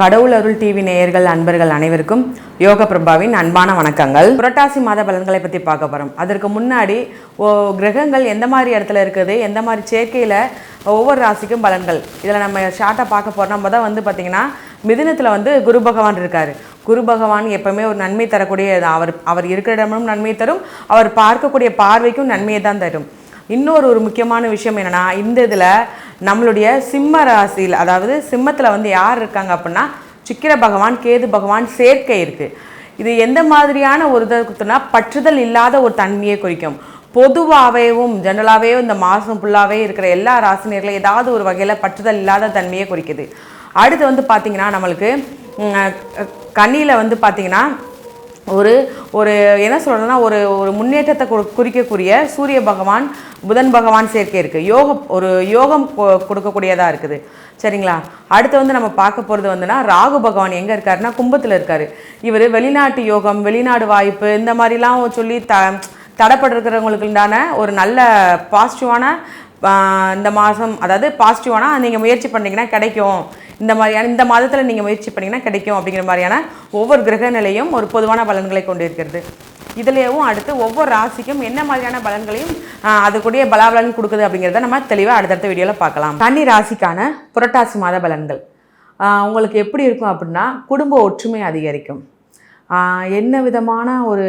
கடவுள் அருள் டிவி நேயர்கள் அன்பர்கள் அனைவருக்கும் யோக பிரபாவின் அன்பான வணக்கங்கள். புரட்டாசி மாத பலன்களை பற்றி பார்க்க போகிறோம் அதற்கு முன்னாடி ஓ கிரகங்கள் எந்த மாதிரி இடத்துல இருக்குது எந்த மாதிரி சேர்க்கையில் ஒவ்வொரு ராசிக்கும் பலன்கள். இதில் நம்ம ஷார்ட்டாக பார்க்க போகிறோம் நம்ம தான் வந்து பார்த்திங்கன்னா மிதினத்தில் வந்து குரு பகவான் இருக்கார். குரு பகவான் எப்பவுமே ஒரு நன்மை தரக்கூடிய அவர் அவர் இருக்கிற இடமும் நன்மை தரும். அவர் பார்க்கக்கூடிய பார்வைக்கும் நன்மையை தான் தரும். இன்னொரு ஒரு முக்கியமான விஷயம் என்னென்னா இந்த இதில் நம்மளுடைய சிம்ம ராசியில் அதாவது சிம்மத்தில் வந்து யார் இருக்காங்க அப்படின்னா சிக்கிர பகவான் கேது பகவான் சேர்க்கை இருக்குது இது எந்த மாதிரியான ஒரு இதை பற்றுதல் இல்லாத ஒரு தன்மையை குறிக்கும். பொதுவாகவேவும் ஜெனரலாகவே இந்த மாதம் ஃபுல்லாகவே இருக்கிற எல்லா ராசினியர்களும் ஏதாவது ஒரு வகையில் பற்றுதல் இல்லாத தன்மையை குறிக்குது. அடுத்து வந்து பார்த்திங்கன்னா நம்மளுக்கு கண்ணியில் வந்து பார்த்திங்கன்னா ஒரு ஒரு என்ன சொல்கிறதுனா ஒரு ஒரு முன்னேற்றத்தை குறிக்கக்கூடிய சூரிய பகவான் புதன் பகவான் சேர்க்கை இருக்குது யோகம் ஒரு யோகம் கொ- கொடுக்கக்கூடியதாக இருக்குது. சரிங்களா? அடுத்து வந்து நம்ம பார்க்க போகிறது வந்துன்னா ராகு பகவான் எங்கே இருக்காருன்னா கும்பத்தில் இருக்கார். இவர் வெளிநாட்டு யோகம் வெளிநாடு வாய்ப்பு இந்த மாதிரிலாம் சொல்லி த தடைப்பட்டிருக்கிறவங்களுக்கு உண்டான ஒரு நல்ல பாசிட்டிவான இந்த மாதம் அதாவது பாசிட்டிவானா நீங்கள் முயற்சி பண்ணிங்கன்னா கிடைக்கும். இந்த மாதிரியான இந்த மாதத்தில் நீங்கள் முயற்சி பண்ணிங்கன்னா கிடைக்கும் அப்படிங்கிற மாதிரியான ஒவ்வொரு கிரக நிலையும் ஒரு பொதுவான பலன்களை கொண்டிருக்கிறது இதுலேயும் அடுத்து ஒவ்வொரு ராசிக்கும் என்ன மாதிரியான பலன்களையும் அதுக்குடைய பலாபலன் கொடுக்குது அப்படிங்கிறத நம்ம தெளிவாக அடுத்தடுத்த வீடியோவில் பார்க்கலாம். கன்னி ராசிக்கான புரட்டாசி மாத பலன்கள். உங்களுக்கு எப்படி இருக்கும் அப்படின்னா குடும்ப ஒற்றுமை அதிகரிக்கும். என்ன விதமான ஒரு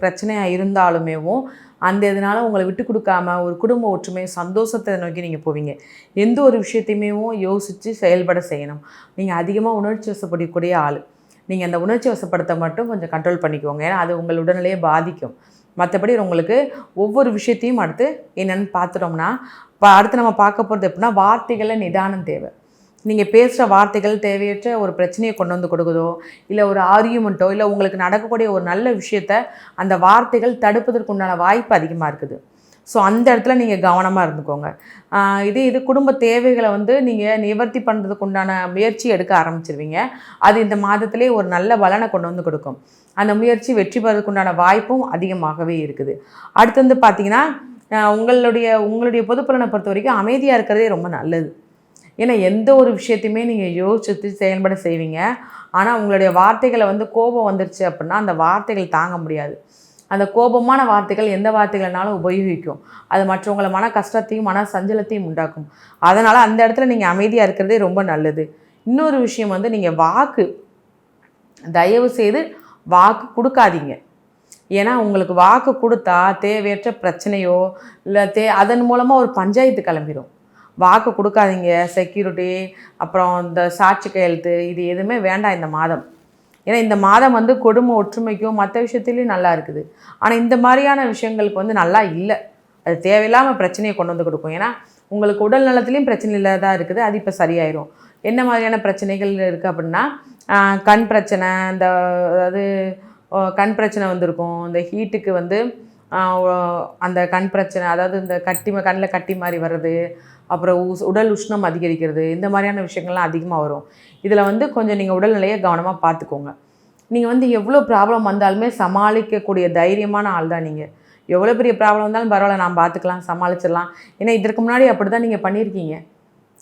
பிரச்சனையாக இருந்தாலுமேவும் அந்த இதனால் உங்களை விட்டு கொடுக்காம ஒரு குடும்ப ஒற்றுமை சந்தோஷத்தை நோக்கி நீங்கள் போவீங்க. எந்த ஒரு விஷயத்தையுமே யோசித்து செயல்பட செய்யணும். நீங்கள் அதிகமாக உணர்ச்சி வசப்படக்கூடிய ஆள். நீங்கள் அந்த உணர்ச்சி வசப்படுத்த மட்டும் கொஞ்சம் கண்ட்ரோல் பண்ணிக்கோங்க. ஏன்னா அது உங்கள் உடல்நிலையை பாதிக்கும். மற்றபடி உங்களுக்கு ஒவ்வொரு விஷயத்தையும் அடுத்து என்னென்னு பார்த்துட்டோம்னா இப்போ அடுத்து நம்ம பார்க்க போகிறது எப்படின்னா வார்த்தைகளில் நிதானம் தேவை. நீங்கள் பேசுகிற வார்த்தைகள் தேவையற்ற ஒரு பிரச்சனையை கொண்டு வந்து கொடுக்குதோ இல்லை ஒரு ஆர்கியூமெண்ட்டோ இல்லை உங்களுக்கு நடக்கக்கூடிய ஒரு நல்ல விஷயத்த அந்த வார்த்தைகள் தடுப்பதற்கு உண்டான வாய்ப்பு அதிகமாக இருக்குது. ஸோ அந்த இடத்துல நீங்கள் கவனமாக இருந்துக்கோங்க. இதே இது இது குடும்ப தேவைகளை வந்து நீங்கள் நிவர்த்தி பண்ணுறதுக்கு உண்டான முயற்சி எடுக்க ஆரம்பிச்சிருவீங்க. அது இந்த மாதத்திலே ஒரு நல்ல பலனை கொண்டு வந்து கொடுக்கும். அந்த முயற்சி வெற்றி பெறதுக்கு உண்டான வாய்ப்பும் அதிகமாகவே இருக்குது. அடுத்து வந்து பார்த்திங்கன்னா உங்களுடைய உங்களுடைய பொதுப்பலனை பொறுத்த வரைக்கும் அமைதியாக இருக்கிறதே ரொம்ப நல்லது. ஏன்னா எந்த ஒரு விஷயத்தையுமே நீங்கள் யோசிச்சு செயல்பட செய்வீங்க. ஆனால் உங்களுடைய வார்த்தைகளை வந்து கோபம் வந்துருச்சு அப்படின்னா அந்த வார்த்தைகள் தாங்க முடியாது. அந்த கோபமான வார்த்தைகள் எந்த வார்த்தைகள்னாலும் உபயோகிக்கும். அது மற்றவங்களை மன கஷ்டத்தையும் மன சஞ்சலத்தையும் உண்டாக்கும். அதனால் அந்த இடத்துல நீங்கள் அமைதியாக இருக்கிறதே ரொம்ப நல்லது. இன்னொரு விஷயம் வந்து நீங்கள் வாக்கு தயவு செய்து வாக்கு கொடுக்காதீங்க. ஏன்னா உங்களுக்கு வாக்கு கொடுத்தா தேவையற்ற பிரச்சனையோ இல்லை தே அதன் மூலமாக ஒரு பஞ்சாயத்து கிளம்பிடும் வாக்கு கொடுக்காதீங்க செக்யூரிட்டி அப்புறம் இந்த சாட்சி கையெழுத்து இது எதுவுமே வேண்டாம் இந்த மாதம். ஏன்னா இந்த மாதம் வந்து கொடுமை ஒற்றுமைக்கும் மற்ற விஷயத்துலையும் நல்லா இருக்குது. ஆனால் இந்த மாதிரியான விஷயங்களுக்கு வந்து நல்லா இல்லை. அது தேவையில்லாமல் பிரச்சனையை கொண்டு வந்து கொடுக்கும். ஏன்னா உங்களுக்கு உடல் நலத்துலேயும் பிரச்சனை இல்லாதான் இருக்குது அது இப்போ சரியாயிரும். என்ன மாதிரியான பிரச்சனைகள் இருக்குது அப்படின்னா கண் பிரச்சனை இந்த அதாவது கண் பிரச்சனை வந்திருக்கும். இந்த ஹீட்டுக்கு வந்து அந்த கண் பிரச்சனை அதாவது இந்த கட்டி கண்ணில் கட்டி மாதிரி வர்றது அப்புறம் உஸ்- உடல் உஷ்ணம் அதிகரிக்கிறது இந்த மாதிரியான விஷயங்கள்லாம் அதிகமாக வரும். இதில் வந்து கொஞ்சம் நீங்கள் உடல்நிலையை கவனமாக பார்த்துக்கோங்க. நீங்கள் வந்து எவ்வளோ ப்ராப்ளம் வந்தாலுமே சமாளிக்கக்கூடிய தைரியமான ஆள் தான் நீங்கள் எவ்வளோ பெரிய ப்ராப்ளம் வந்தாலும் பரவாயில்ல நான் பார்த்துக்கலாம் சமாளிச்சிடலாம். ஏன்னா இதற்கு முன்னாடி அப்படி தான் நீங்கள் பண்ணியிருக்கீங்க.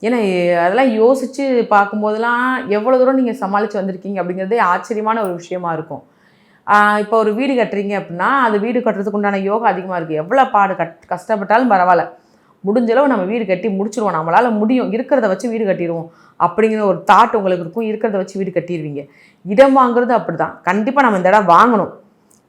ஏன்னா அதெல்லாம் யோசித்து பார்க்கும்போதெல்லாம் எவ்வளோ தூரம் நீங்கள் சமாளித்து வந்திருக்கீங்க அப்படிங்கிறதே ஆச்சரியமான ஒரு விஷயமா இருக்கும். இப்போ ஒரு வீடு கட்டுறீங்க அப்படின்னா அது வீடு கட்டுறதுக்கு உண்டான யோகா அதிகமாக இருக்குது எவ்வளோ பாடு கட் கஷ்டப்பட்டாலும் பரவாயில்ல. முடிஞ்ச அளவு நம்ம வீடு கட்டி முடிச்சிருவோம். நம்மளால் முடியும். இருக்கிறத வச்சு வீடு கட்டிடுவோம். அப்படிங்கிற ஒரு தாட் உங்களுக்கு இருக்கும். இருக்கிறத வச்சு வீடு கட்டிடுவீங்க. இடம் வாங்குறது அப்படி தான் கண்டிப்பாக நம்ம இந்த இடம் வாங்கணும்.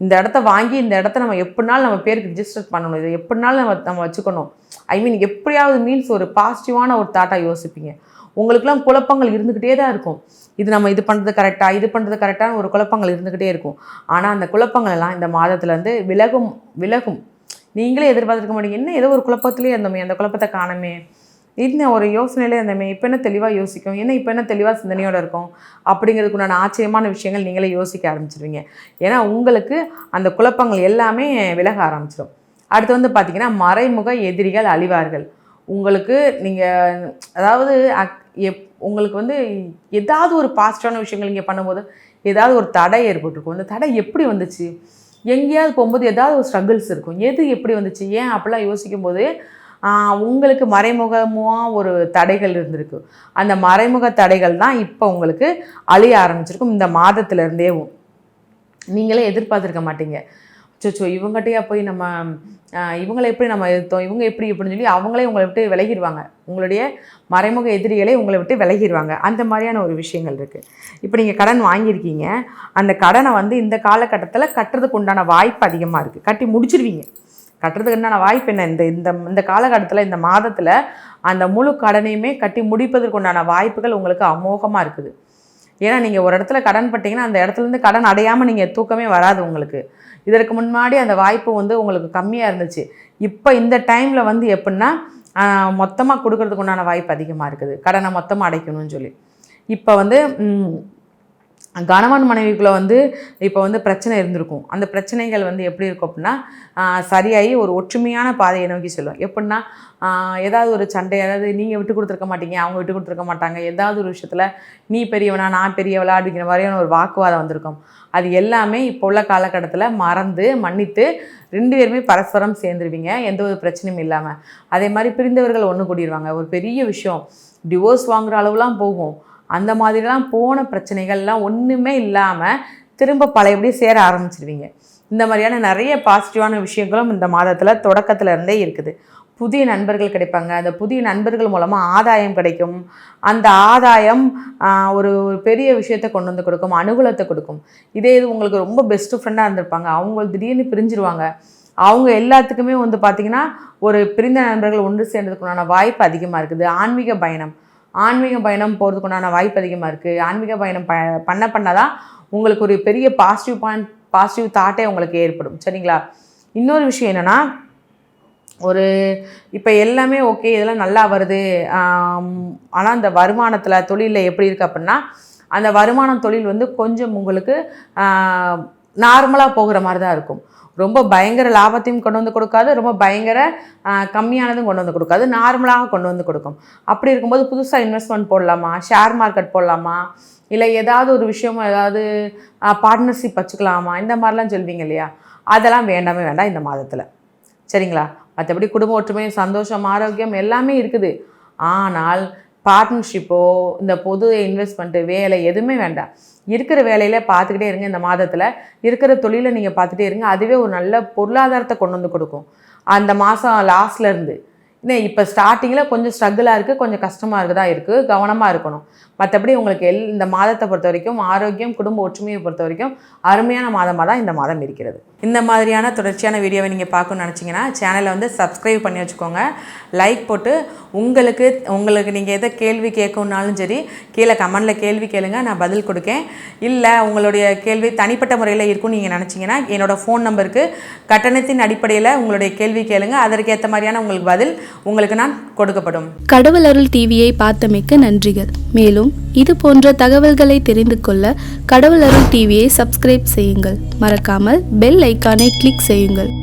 இந்த இடத்த வாங்கி இந்த இடத்த நம்ம எப்படினாலும் நம்ம பேருக்கு ரிஜிஸ்டர் பண்ணணும். இதை எப்படினாலும் நம்ம நம்ம வச்சுக்கணும். ஐ மீன் எப்படியாவது மீன்ஸ் ஒரு பாசிட்டிவான ஒரு தாட்டாக யோசிப்பீங்க. உங்களுக்குலாம் குழப்பங்கள் இருந்துக்கிட்டே தான் இருக்கும். இது நம்ம இது பண்ணுறது கரெக்டாக இது பண்ணுறது கரெக்டான ஒரு குழப்பங்கள் இருந்துக்கிட்டே இருக்கும். ஆனால் அந்த குழப்பங்கள் எல்லாம் இந்த மாதத்துலேருந்து விலகும் விலகும். நீங்களே எதிர்பார்த்துருக்க மாட்டீங்க. என்ன ஏதோ ஒரு குழப்பத்திலே இருந்தோமே அந்த குழப்பத்தை காணமே. என்ன ஒரு யோசனையிலே இருந்தமே இப்போ என்ன தெளிவாக யோசிக்கும்? என்ன இப்போ என்ன தெளிவாக சிந்தனையோடு இருக்கும்? அப்படிங்கிறதுக்குண்டான ஆச்சரியமான விஷயங்கள் நீங்களே யோசிக்க ஆரம்பிச்சிருவீங்க. ஏன்னா உங்களுக்கு அந்த குழப்பங்கள் எல்லாமே விலக ஆரம்பிச்சிடும் அடுத்து வந்து பார்த்தீங்கன்னா மறைமுக எதிரிகள் அழிவார்கள். உங்களுக்கு நீங்கள் அதாவது அக்- எப் உங்களுக்கு வந்து ஏதாவது ஒரு பாசிட்டிவான விஷயங்கள் நீங்கள் பண்ணும்போது ஏதாவது ஒரு தடை ஏற்பட்டிருக்கும். அந்த தடை எப்படி வந்துச்சு? எங்கேயாவது போகும்போது ஏதாவது ஒரு ஸ்ட்ரகிள்ஸ் இருக்கும். எது எப்படி வந்துச்சு? ஏன் அப்படிலாம் யோசிக்கும் போது உங்களுக்கு மறைமுகமாக ஒரு தடைகள் இருந்திருக்கு. அந்த மறைமுக தடைகள் தான் இப்போ உங்களுக்கு அழிய ஆரம்பிச்சிருக்கும். இந்த மாதத்துலேருந்தேவும். நீங்களே எதிர்பார்த்துருக்க மாட்டீங்க. சோச்சோ இவங்ககிட்டயா போய் நம்ம இவங்களை எப்படி நம்ம எதிர்த்தோம் இவங்க எப்படி இப்படின்னு சொல்லி அவங்களே உங்களை விட்டு விலகிடுவாங்க. உங்களுடைய மறைமுக எதிரிகளை உங்களை விட்டு விலகிடுவாங்க. அந்த மாதிரியான ஒரு விஷயங்கள் இருக்குது இப்போ நீங்கள் கடன் வாங்கியிருக்கீங்க. அந்த கடனை வந்து இந்த காலகட்டத்தில் கட்டுறதுக்கு உண்டான வாய்ப்பு அதிகமாக இருக்குது கட்டி முடிச்சிருவீங்க. கட்டுறதுக்கு உண்டான வாய்ப்பு என்ன? இந்த இந்த இந்த காலகட்டத்தில் இந்த மாதத்தில் அந்த முழு கடனையுமே கட்டி முடிப்பதற்கு உண்டான வாய்ப்புகள் உங்களுக்கு அமோகமாக இருக்குது. ஏன்னா நீங்கள் ஒரு இடத்துல கடன் பட்டிங்கன்னா அந்த இடத்துலேருந்து கடன் அடையாமல் நீங்கள் தூக்கமே வராது உங்களுக்கு. இதற்கு முன்னாடி அந்த வாய்ப்பு வந்து உங்களுக்கு கம்மியாக இருந்துச்சு. இப்போ இந்த டைமில் வந்து எப்படின்னா மொத்தமாக கொடுக்கறதுக்கு உண்டான வாய்ப்பு அதிகமாக இருக்குது. கடனை மொத்தமாக அடைக்கணும்னு சொல்லி. இப்போ வந்து கணவன் மனைவிக்குள்ளே வந்து இப்போ வந்து பிரச்சனை இருந்திருக்கும். அந்த பிரச்சனைகள் வந்து எப்படி இருக்கும் அப்படின்னா சரியாகி ஒரு ஒற்றுமையான பாதையை நோக்கி செல்லும். எப்படின்னா ஏதாவது ஒரு சண்டை அதாவது நீங்கள் விட்டு கொடுத்துருக்க மாட்டீங்க அவங்க விட்டு கொடுத்துருக்க மாட்டாங்க ஏதாவது ஒரு விஷயத்தில் நீ பெரியவனா நான் பெரியவளா அப்படிங்கிற மாதிரியான ஒரு வாக்குவாதம் வந்திருக்கும். அது எல்லாமே இப்போ உள்ள காலகட்டத்தில் மறந்து மன்னித்து ரெண்டு பேருமே பரஸ்பரம் சேர்ந்துருவீங்க எந்த ஒரு பிரச்சனையும் இல்லாமல் அதே மாதிரி பிரிந்தவர்கள் ஒன்று கூடிடுவாங்க ஒரு பெரிய விஷயம் டிவோர்ஸ் வாங்குகிற அளவுலாம் போகும். அந்த மாதிரிலாம் போன பிரச்சனைகள்லாம் ஒன்றுமே இல்லாமல் திரும்ப பழையபடி சேர ஆரம்பிச்சிருவீங்க. இந்த மாதிரியான நிறைய பாசிட்டிவான விஷயங்களும் இந்த மாதத்தில் தொடக்கத்தில் இருந்தே இருக்குது. புதிய நண்பர்கள் கிடைப்பாங்க. அந்த புதிய நண்பர்கள் மூலமாக ஆதாயம் கிடைக்கும். அந்த ஆதாயம் ஒரு ஒரு பெரிய விஷயத்தை கொண்டு வந்து கொடுக்கும் அனுகூலத்தை கொடுக்கும். இதே இது உங்களுக்கு ரொம்ப பெஸ்ட் ஃப்ரெண்டாக இருந்திருப்பாங்க. அவங்க திடீர்னு பிரிஞ்சிருவாங்க. அவங்க எல்லாத்துக்குமே வந்து பார்த்திங்கன்னா ஒரு பிரிந்த நண்பர்கள் ஒன்று சேர்ந்ததுக்குண்டான வாய்ப்பு அதிகமாக இருக்குது. ஆன்மீக பயணம். ஆன்மீக பயணம் போகிறதுக்குண்டான வாய்ப்பு அதிகமாக இருக்குது ஆன்மீக பயணம் ப பண்ண பண்ண தான் உங்களுக்கு ஒரு பெரிய பாசிட்டிவ் பாயிண்ட் பாசிட்டிவ் தாட்டே உங்களுக்கு ஏற்படும். சரிங்களா? இன்னொரு விஷயம் என்னென்னா ஒரு இப்போ எல்லாமே ஓகே இதெல்லாம் நல்லா வருது. ஆனால் அந்த வருமானத்தில் தொழிலில் எப்படி இருக்குது அப்படின்னா அந்த வருமானம் தொழில் வந்து கொஞ்சம் உங்களுக்கு நார்மலாக போகிற மாதிரி தான் இருக்கும். ரொம்ப பயங்கர லாபத்தையும் கொண்டு வந்து கொடுக்காது ரொம்ப பயங்கர கம்மியானதும் கொண்டு வந்து கொடுக்காது நார்மலாக கொண்டு வந்து கொடுக்கும். அப்படி இருக்கும்போது புதுசாக இன்வெஸ்ட்மெண்ட் போடலாமா? ஷேர் மார்க்கெட் போடலாமா? இல்லை ஏதாவது ஒரு விஷயமோ ஏதாவது பார்ட்னர்ஷிப் வச்சுக்கலாமா? இந்த மாதிரிலாம் சொல்வீங்க இல்லையா? அதெல்லாம் வேண்டாமே வேண்டாம் இந்த மாதத்தில். சரிங்களா? மற்றபடி குடும்ப ஒற்றுமை சந்தோஷம் ஆரோக்கியம் எல்லாமே இருக்குது. ஆனால் பார்ட்னர்ஷிப்போ இந்த பொது இன்வெஸ்ட்மெண்ட்டு வேலை எதுவுமே வேண்டாம். இருக்கிற வேலையில் பார்த்துக்கிட்டே இருங்க இந்த மாதத்தில். இருக்கிற தொழிலை நீங்கள் பார்த்துட்டே இருங்க. அதுவே ஒரு நல்ல பொருளாதாரத்தை கொண்டு வந்து கொடுக்கும். அந்த மாதம் லாஸ்ட்லேருந்து இன்னும் இப்போ ஸ்டார்டிங்கில் கொஞ்சம் ஸ்ட்ரகிளாக இருக்குது கொஞ்சம் கஷ்டமாக இருக்குதா இருக்குது கவனமாக இருக்கணும். மற்றபடி உங்களுக்கு எல் இந்த மாதத்தை பொறுத்த வரைக்கும் ஆரோக்கியம் குடும்ப ஒற்றுமையை பொறுத்த வரைக்கும் அருமையான மாதமாக தான் இந்த மாதம் இருக்கிறது. இந்த மாதிரியான தொடர்ச்சியான வீடியோவை நீங்கள் பார்க்கணும்னு நினச்சிங்கன்னா சேனலை வந்து சப்ஸ்கிரைப் பண்ணி வச்சுக்கோங்க. லைக் போட்டு உங்களுக்கு உங்களுக்கு நீங்கள் எதை கேள்வி கேட்கணுன்னாலும் சரி கீழே கமெண்டில் கேள்வி கேளுங்க நான் பதில் கொடுக்கேன். இல்லை உங்களுடைய கேள்வி தனிப்பட்ட முறையில் இருக்கும்னு நீங்கள் நினச்சிங்கன்னா என்னோடய ஃபோன் நம்பருக்கு கட்டணத்தின் அடிப்படையில் உங்களுடைய கேள்வி கேளுங்க. அதற்கேற்ற மாதிரியான உங்களுக்கு பதில் உங்களுக்கு நான் கொடுக்கப்படும். கடவுள் அருள் டிவியை பார்த்தமைக்கு நன்றிகள். மேலும் இது போன்ற தகவல்களை தெரிந்து கொள்ள கடவுளருள் டிவியை சப்ஸ்கிரைப் செய்யுங்கள். மறக்காமல் பெல் ஐக்கானை கிளிக் செய்யுங்கள்.